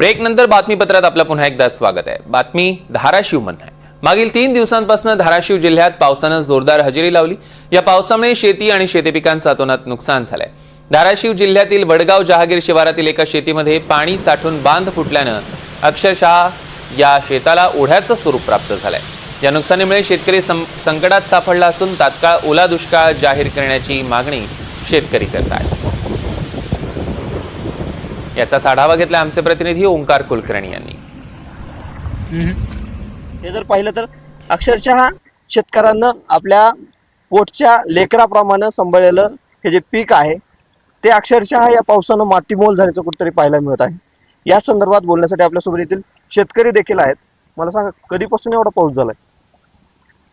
Break नंतर बातमीपत्रात आपलं पुन्हा एकदा स्वागत आहे. बातमी धाराशिव आहे. मागील तीन दिवसांपासून धाराशिव जिल्ह्यात पावसानं जोरदार हजेरी लावली. या पावसामुळे शेती आणि शेती पिकांचं अतोनात नुकसान झालंय. धाराशिव जिल्ह्यातील वडगाव जहागीर शिवारातील एका शेतीमध्ये पाणी साठून बांध फुटल्यानं अक्षरशः या शेताला ओढ्याचं स्वरूप प्राप्त झालंय. या नुकसानीमुळे शेतकरी सं- संकटात सापडला असून तात्काळ ओला दुष्काळ जाहीर करण्याची मागणी शेतकरी करत आहेत. याचाच आढावा घेतला आमचे प्रतिनिधी ओंकार कुलकर्णी यांनी. हे जर पाहिलं तर अक्षरशः शेतकऱ्यांना आपल्या पोटच्या लेकराप्रमाणे सांभाळलेलं हे जे पीक आहे ते अक्षरशः या पावसानं मातीमोल झाल्याचं कुठेतरी पाहायला मिळत आहे. या संदर्भात बोलण्यासाठी आपल्यासोबत येथील शेतकरी देखील आहेत. मला सांगा कधीपासून एवढा पाऊस झालाय?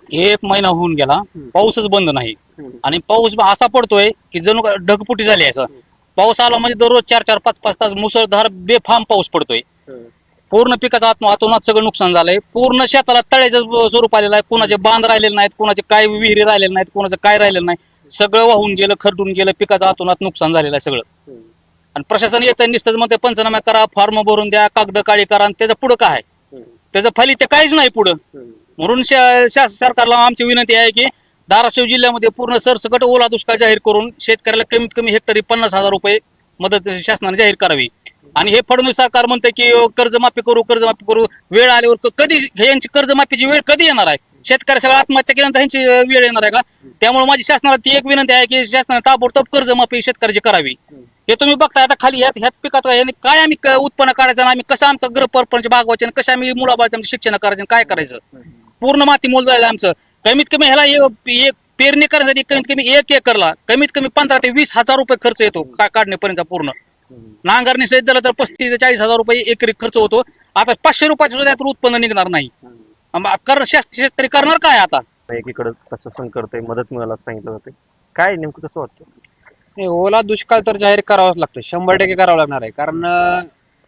एक महिना होऊन गेला. पाऊसच बंद नाही. आणि पाऊस असा पडतोय की जणू ढगपुटी झाली आहे असं. पाऊस आला म्हणजे दररोज चार चार पाच पाच तास मुसळधार बेफाम पाऊस पडतोय. पूर्ण पिकाचं आत्म आतोनात सगळं नुकसान झालंय. पूर्ण शेताला तळ्याचं स्वरूप आलेलं आहे. कोणाचे बांध राहिलेले नाहीत कोणाचे काय विहिरी राहिलेले नाहीत कोणाचं काय राहिलेलं नाही. सगळं वाहून गेलं खरडून गेलं पिकाचं आतोनात नुकसान झालेलं आहे सगळं. आणि प्रशासन येतं नुसतं म्हणते पंचनामा करा फॉर्म भरून द्या कागद काळी करा आणि त्याचं पुढं काय? त्याचं फलित काहीच नाही पुढं. म्हणून सरकारला आमची विनंती आहे की धाराशिव जिल्ह्यामध्ये पूर्ण सरसकट ओला दुष्काळ जाहीर करून शेतकऱ्याला कमीत कमी हेक्टरी पन्नास हजार रुपये मदत शासनाने जाहीर करावी. आणि हे फडणवीस सरकार म्हणते की कर्जमाफी करू कर्जमाफी करू. वेळ आल्यावर कधी यांची कर्जमाफीची वेळ कधी येणार आहे? शेतकरी सगळं आत्महत्या केल्यानंतर यांची वेळ येणार आहे का? त्यामुळे माझी शासनाला ती एक विनंती आहे की शासनाने ताबडतोब कर्जमाफी शेतकऱ्याची करावी. हे तुम्ही बघताय आता खाली ह्यात ह्यात पिकात काय आम्ही उत्पन्न काढायचं आणि आम्ही कसं आमचं गृहपरपंच भागवायचं आणि कसं आम्ही मुलाबाळाचं शिक्षण करायचं आणि काय करायचं? पूर्ण माती मोल जायला आमचं. कमीत कमी ह्याला एक पेरणी करण्यासाठी कमीत कमी एक एकरला कमीत कमी पंधरा ते वीस हजार रुपये खर्च येतो का काढण्यापर्यंत पूर्ण. नांगरणी सहित झालं तर पस्तीस ते चाळीस हजार रुपये एकरी खर्च होतो आता पाचशे रुपयाचं सुद्धा यातून उत्पन्न निघणार नाही. आम- कर शेत- शेतकरी करणार काय आता? एकीकडे कसं संकट आहे मदत मिळायला सांगितलं जाते काय नेमकं कसं वाटतं? नाही ओला दुष्काळ तर जाहीर करावाच लागतो शंभर टक्के करावं लागणार आहे. कारण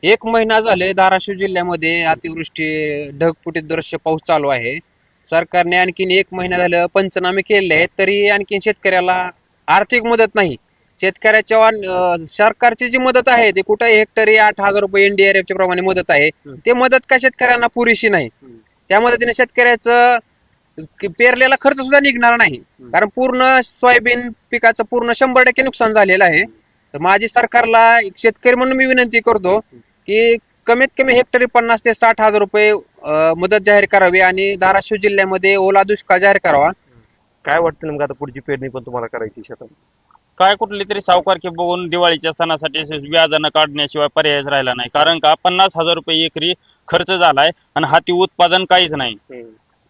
एक महिना झाले धाराशिव जिल्ह्यामध्ये अतिवृष्टी ढगफुटीत दृश्य पाऊस चालू आहे. सरकारने आणखीन एक महिना झालं पंचनामे केलेले आहेत तरी आणखीन शेतकऱ्याला आर्थिक मदत नाही. शेतकऱ्याच्या सरकारची जी मदत आहे ती कुठे हेक्टरी आठ हजार रुपये एनडीआरएफ च्या प्रमाणे मदत आहे ते मदत का शेतकऱ्यांना पुरेशी नाही? त्या मदतीने शेतकऱ्याचं पेरलेला खर्च सुद्धा निघणार नाही. कारण पूर्ण सोयाबीन पिकाचं पूर्ण शंभर टक्के नुकसान झालेलं आहे. तर माझी सरकारला एक शेतकरी म्हणून मी विनंती करतो की कमीत कमी हेक्टरी पन्नास ते साठ हजार रुपये अं, मदत जाहीर करावी आणि धाराशिव जिल्ह्यामध्ये ओला दुष्काळ जाहीर करावा. काय वाटतं नेमकं आता पुढची पेरणी पण तुम्हाला करायची शेतात? काय कुठली तरी सावकारकी बघून दिवाळीच्या सणासाठी असे व्याजानं काढण्याशिवाय पर्यायच राहिला नाही. कारण का पन्नास हजार रुपये एकरी खर्च झालाय आणि हाती उत्पादन काहीच नाही.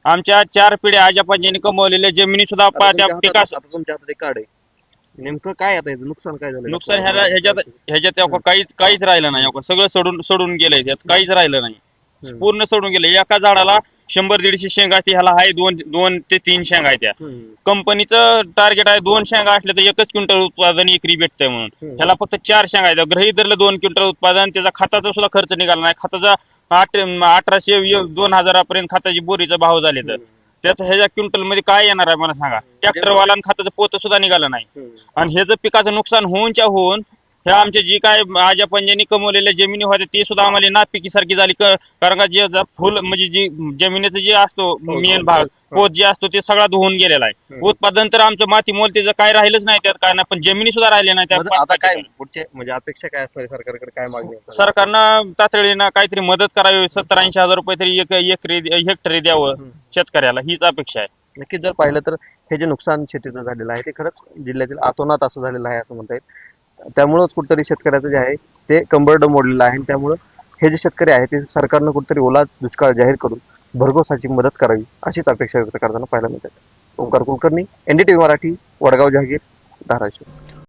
आमच्या चार पिढ्या आजापाजीने कमवलेल्या जमिनी सुद्धा आता तुमच्या हातात- आता तुमच्या हातात एक कार्ड आहे. नेमकं काय आता याचं? नुकसान काय झालं? नुकसान ह्याला ह्याच्यात ह्याच्यात काहीच काहीच राहिलं नाही सगळं सोडून सोडून गेलंय त्यात. काहीच राहिलं नाही. हम्म. पूर्ण सोडून गेलं एका झाडाला शंभर दीडशे शेंगा ती ह्याला आहे. दोन दोन ते तीन शेंगा आहे त्या. हम्म. कंपनीचं टार्गेट आहे दोन शेंगा असल्या तर एकच क्विंटल उत्पादन एकरी भेटतंय म्हणून. हम्म. ह्याला फक्त चार शेंगा आहेत. गृहीत धरलं दोन क्विंटल उत्पादन त्याचा खताचा सुद्धा खर्च निघाला नाही. खताचा आठ अठराशे दोन हजारापर्यंत खताची बोरीचा भाव झाले तर. त्यात ह्याच्या क्विंटलमध्ये काय येणार आहे मला सांगा ट्रॅक्टरवाला आणि खताचं पोत सुद्धा निघालं नाही. आणि हे जर पिकाचं नुकसान होऊनच्या होऊन ह्या आमच्या जी काय आजा पंजानी कमवलेल्या जमिनी होत्या ती सुद्धा आम्हाला नापिकीसारखी झाली. क- कारण का जे ज- फुल म्हणजे जी जमिनीचं जे असतो मेन भाग पोत जे असतो ते सगळा धुवून गेलेला आहे. उत्पादन तर आमचं माती मोल त्याचं काय राहिलंच नाही त्यात काय नाही पण जमिनी सुद्धा राहिल्या नाही मग आता त्या काय पुढचे म्हणजे अपेक्षा काय असणार आहे सरकारकडे? काय मागणी असणार आहे? सरकारनं तातडीनं काहीतरी मदत करावी सत्तर ऐंशी हजार रुपये तरी एक एकरी हेक्टरी द्यावं हम्म. शेतकऱ्याला हीच अपेक्षा आहे. नक्कीच जर पाहिलं तर हे जे नुकसान शेतीचं झालेलं आहे ते खरंच जिल्ह्यातील अतोनात असं झालेलं आहे असं म्हणता येईल. त्यामुळंच कुठंतरी शेतकऱ्याचं जे आहे ते कंबरड मोडलेलं आहे. आणि त्यामुळं हे जे शेतकरी आहे ते सरकारनं कुठंतरी ओला दुष्काळ जाहीर करून भरघोसाची मदत करावी अशीच अपेक्षा व्यक्त करताना पाहायला मिळतात. ओंकार कुलकर्णी एनडीटीव्ही मराठी वडगाव जहागीर धाराशिव.